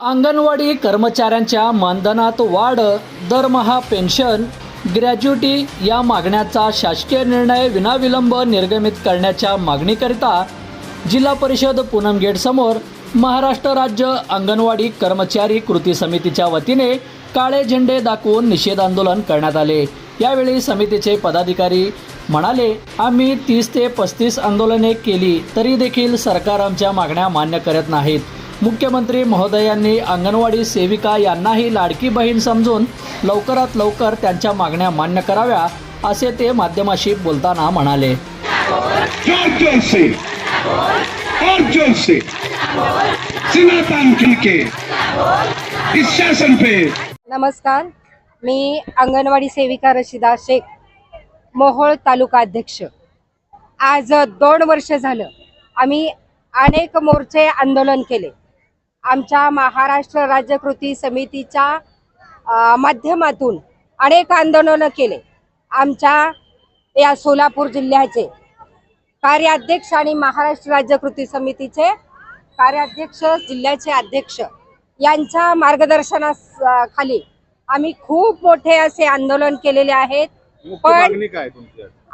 अंगणवाडी कर्मचाऱ्यांच्या मानधनात वाढ दरमहा पेन्शन ग्रॅज्युटी या मागण्याचा शासकीय निर्णय विनाविलंब निर्गमित करण्याच्या मागणीकरिता जिल्हा परिषद पूनम गेटसमोर महाराष्ट्र राज्य अंगणवाडी कर्मचारी कृती समितीच्या वतीने काळे झेंडे दाखवून निषेध आंदोलन करण्यात आले. यावेळी समितीचे पदाधिकारी म्हणाले आम्ही तीस ते पस्तीस आंदोलने केली तरी देखील सरकार आमच्या मागण्या मान्य करत नाहीत. मुख्यमंत्री महोदयांनी अंगणवाडी सेविका यांनाही लाडकी बहीण समजून लवकरात लवकर त्यांच्या मागण्या मान्य कराव्या असे ते माध्यमाशी बोलताना म्हणाले. नमस्कार मी अंगणवाडी सेविका रशिदा शेख मोहोळ तालुका अध्यक्ष. आज दोन वर्ष झालं आम्ही अनेक मोर्चे आंदोलन केले. आमच्या महाराष्ट्र राज्य कृती समितीच्या माध्यमातून अनेक आंदोलनं केले. आमच्या या सोलापूर जिल्ह्याचे कार्याध्यक्ष आणि महाराष्ट्र राज्य कृती समितीचे कार्याध्यक्ष जिल्ह्याचे अध्यक्ष यांच्या मार्गदर्शनाखाली आम्ही खूप मोठे असे आंदोलन केलेले आहेत. पण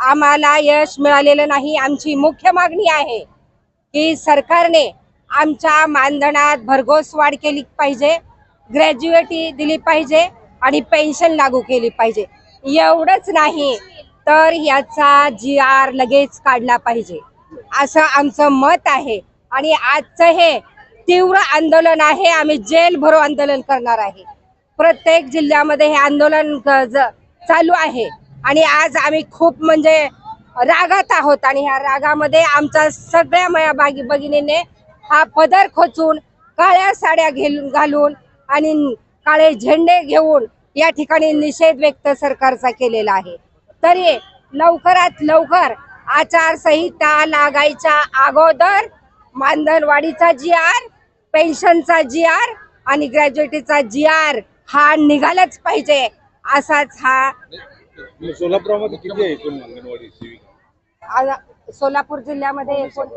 आम्हाला यश मिळालेलं नाही. आमची मुख्य मागणी आहे की सरकारने आमच्या मानधनात भरघोस वाढ केली पाहिजे ग्रॅज्युएटी दिली पाहिजे आणि पेन्शन लागू केली पाहिजे. एवढंच नाही तर याचा जी आर लगेच काढला पाहिजे. असं आमचं मत आहे आणि आजचं हे तीव्र आंदोलन आहे आम्ही जेल भरो आंदोलन करणार आहे. प्रत्येक जिल्ह्यामध्ये हे आंदोलन क- ज- चालू आहे आणि आज आम्ही खूप म्हणजे रागात आहोत आणि ह्या रागामध्ये आमच्या सगळ्या माया बागी भगिनीने हा पदर खोचून काळ्या साड्या घेऊन घालून आणि काळे झेंडे घेऊन या ठिकाणी निषेध व्यक्त सरकारचा केलेला आहे. तरी लवकरात लवकर आचारसंहिता लागायच्या अगोदर मानधनवाढीचा जी आर पेन्शनचा जी आर आणि ग्रॅज्युएटीचा जी आर हा निघालाच पाहिजे असाच हा सोलापुरामध्ये किती आहे सेविका आ- सोलापूर जिल्ह्यामध्ये एकूण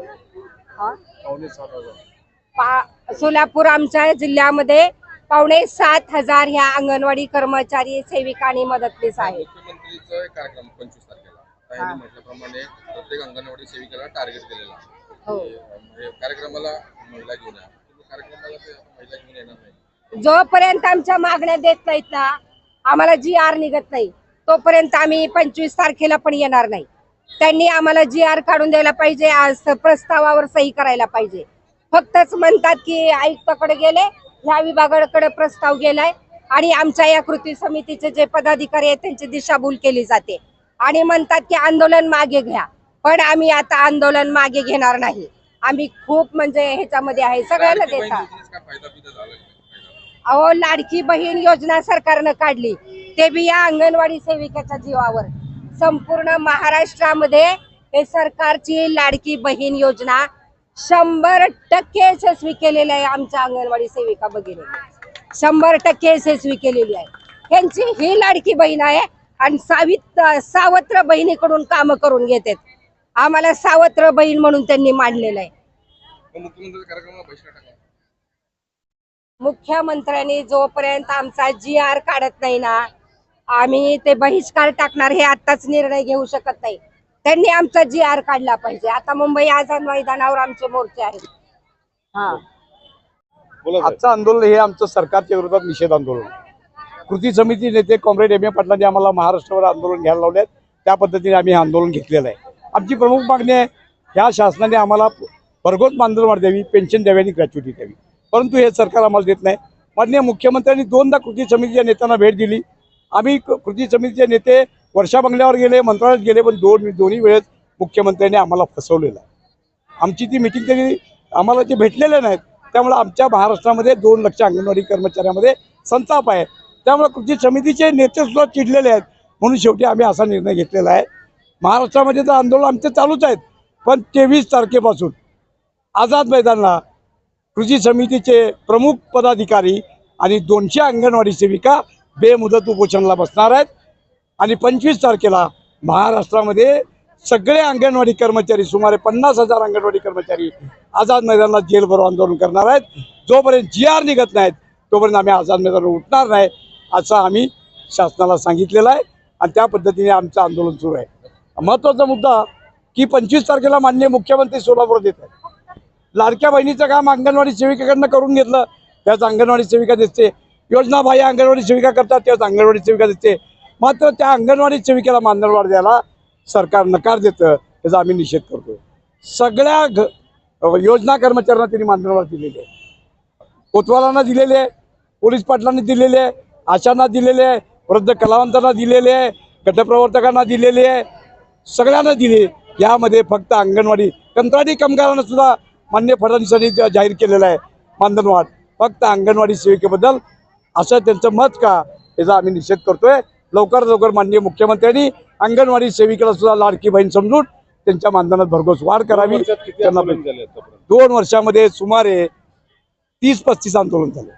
हा? पावणे सात हजार. पा सोलापूर आमच्या जिल्ह्यामध्ये पावणे सात हजार ह्या अंगणवाडी कर्मचारी सेविका आणि मदतनीस आहेत. मुख्यमंत्रीचा एक कार्यक्रम पंचवीस तारखेला. त्यांनी म्हटल्याप्रमाणे प्रत्येक अंगणवाडी सेविकेला टार्गेट केलेला आहे. हो म्हणजे कार्यक्रमाला महिला घेऊन या. कार्यक्रमाला ते महिला घेऊन येणार नाही. जोपर्यंत आमच्या मागण्या देत नाहीत ना आम्हाला जी आर निघत नाही. तोपर्यंत आम्ही पंचवीस तारखेला पण येणार नाही. त्यांनी आम्हाला जी आर काढून द्यायला पाहिजे आज प्रस्तावावर सही करायला पाहिजे. फक्तच म्हणतात की आयुक्ताकडे गेले ह्या विभागाकडे प्रस्ताव गेलाय आणि आमच्या या कृती समितीचे जे पदाधिकारी आहेत त्यांची दिशाभूल केली जाते. आणि म्हणतात की आंदोलन मागे घ्या पण आम्ही आता आंदोलन मागे घेणार नाही. आम्ही खूप म्हणजे ह्याच्यामध्ये आहे. सगळ्यांना का? अहो लाडकी बहीण योजना सरकारनं काढली. ते बी या अंगणवाडी सेविकेच्या जीवावर. संपूर्ण महाराष्ट्रामध्ये हे सरकारची लाडकी बहीण योजना शंभर टक्के यशस्वी केलेली आहे आमच्या अंगणवाडी सेविका भगिनी. शंभर टक्के यशस्वी केलेली आहे. यांची ही लाडकी बहीण आहे आणि सावित सावत्र बहिणीकडून काम करून घेतात. आम्हाला सावत्र बहीण म्हणून त्यांनी मांडलेलं आहे. मुख्यमंत्र्यांनी जोपर्यंत आमचा जी आर काढत नाही ना आम्ही ते बहिष्कार टाकणार हे आताच निर्णय घेऊ शकत नाही. त्यांनी आमचा जी आर काढला पाहिजे. आता मुंबई आझाद मैदानावर आमचे मोर्चे आहेत. हा. आजचं आंदोलन हे आमचं सरकारच्या विरोधात निषेध आंदोलन. कृती समिती नेते कॉम्रेड एम ए पाटलांनी आम्हाला महाराष्ट्रावर आंदोलन घ्यायला लावले त्या पद्धतीने आम्ही हे आंदोलन घेतलेलं आहे. आमची प्रमुख मागणी आहे ह्या शासनाने आम्हाला भरघोस मानधन वाढ द्यावी पेन्शन द्यावी आणि ग्रॅच्युटी द्यावी. परंतु हे सरकार आम्हाला देत नाही. माननीय मुख्यमंत्र्यांनी दोनदा कृती समितीच्या नेत्यांना भेट दिली. आम्ही क- कृती समितीचे नेते वर्षा बंगल्यावर गेले मंत्रालयात गेले पण दोन दोन्ही वेळेस मुख्यमंत्र्यांनी आम्हाला फसवलेलं आहे. आमची ती मिटिंग तरी आम्हाला ते भेटलेले नाहीत त्यामुळे आमच्या महाराष्ट्रामध्ये दोन लक्ष अंगणवाडी कर्मचाऱ्यामध्ये संताप आहे. त्यामुळे कृती समितीचे नेते सुद्धा चिडलेले आहेत. म्हणून शेवटी आम्ही असा निर्णय घेतलेला आहे. महाराष्ट्रामध्ये तर आंदोलन आमचे चालूच आहेत. पण तेवीस तारखेपासून आझाद मैदानला कृषी समितीचे प्रमुख पदाधिकारी आणि दोनशे अंगणवाडी सेविका बेमुदत उपोषणाला बसणार आहेत. आणि पंचवीस तारखेला महाराष्ट्रामध्ये सगळे अंगणवाडी कर्मचारी सुमारे पन्नास हजार अंगणवाडी कर्मचारी आझाद मैदानला जेलभरो आंदोलन करणार आहेत. जोपर्यंत जी आर निघत नाहीत तोपर्यंत आम्ही आझाद मैदानावर उठणार नाही असं आम्ही शासनाला सांगितलेलं आहे. आणि त्या पद्धतीने आमचं आंदोलन सुरू आहे. महत्त्वाचा मुद्दा की पंचवीस तारखेला मान्य मुख्यमंत्री सोलापूरात येत आहेत. लाडक्या बहिणीचं काम अंगणवाडी सेविकेकडनं करून घेतलं. त्याच अंगणवाडी सेविका दिसते. योजना बाह्य अंगणवाडी सेविका करतात त्याच अंगणवाडी सेविका देते. मात्र त्या अंगणवाडी सेविकेला मानधनवाढ द्यायला सरकार नकार देतं त्याचा आम्ही निषेध करतो सगळ्या घ योजना कर्मचाऱ्यांना त्यांनी मानधनवाढ दिलेली आहे. कोतवालांना दिलेले आहे पोलीस पाटलांनी दिलेले आहे आशांना दिलेले आहे वृद्ध कलावंतांना दिलेले आहे गटप्रवर्तकांना दिलेले आहे सगळ्यांना दिले. यामध्ये फक्त अंगणवाडी कंत्राटी कामगारांना सुद्धा मान्य फडणवीसांनी जाहीर केलेलं आहे मानधनवाढ. फक्त अंगणवाडी सेविकेबद्दल असं त्यांचं मत का? याचा आम्ही निषेध करतोय. लवकर लवकर माननीय मुख्यमंत्र्यांनी अंगणवाडी सेविकेला सुद्धा लाडकी बहीण समजून त्यांच्या मानधनात भरघोस वाढ करावी. त्यांना दोन वर्षामध्ये सुमारे तीस पस्तीस आंदोलन झाले.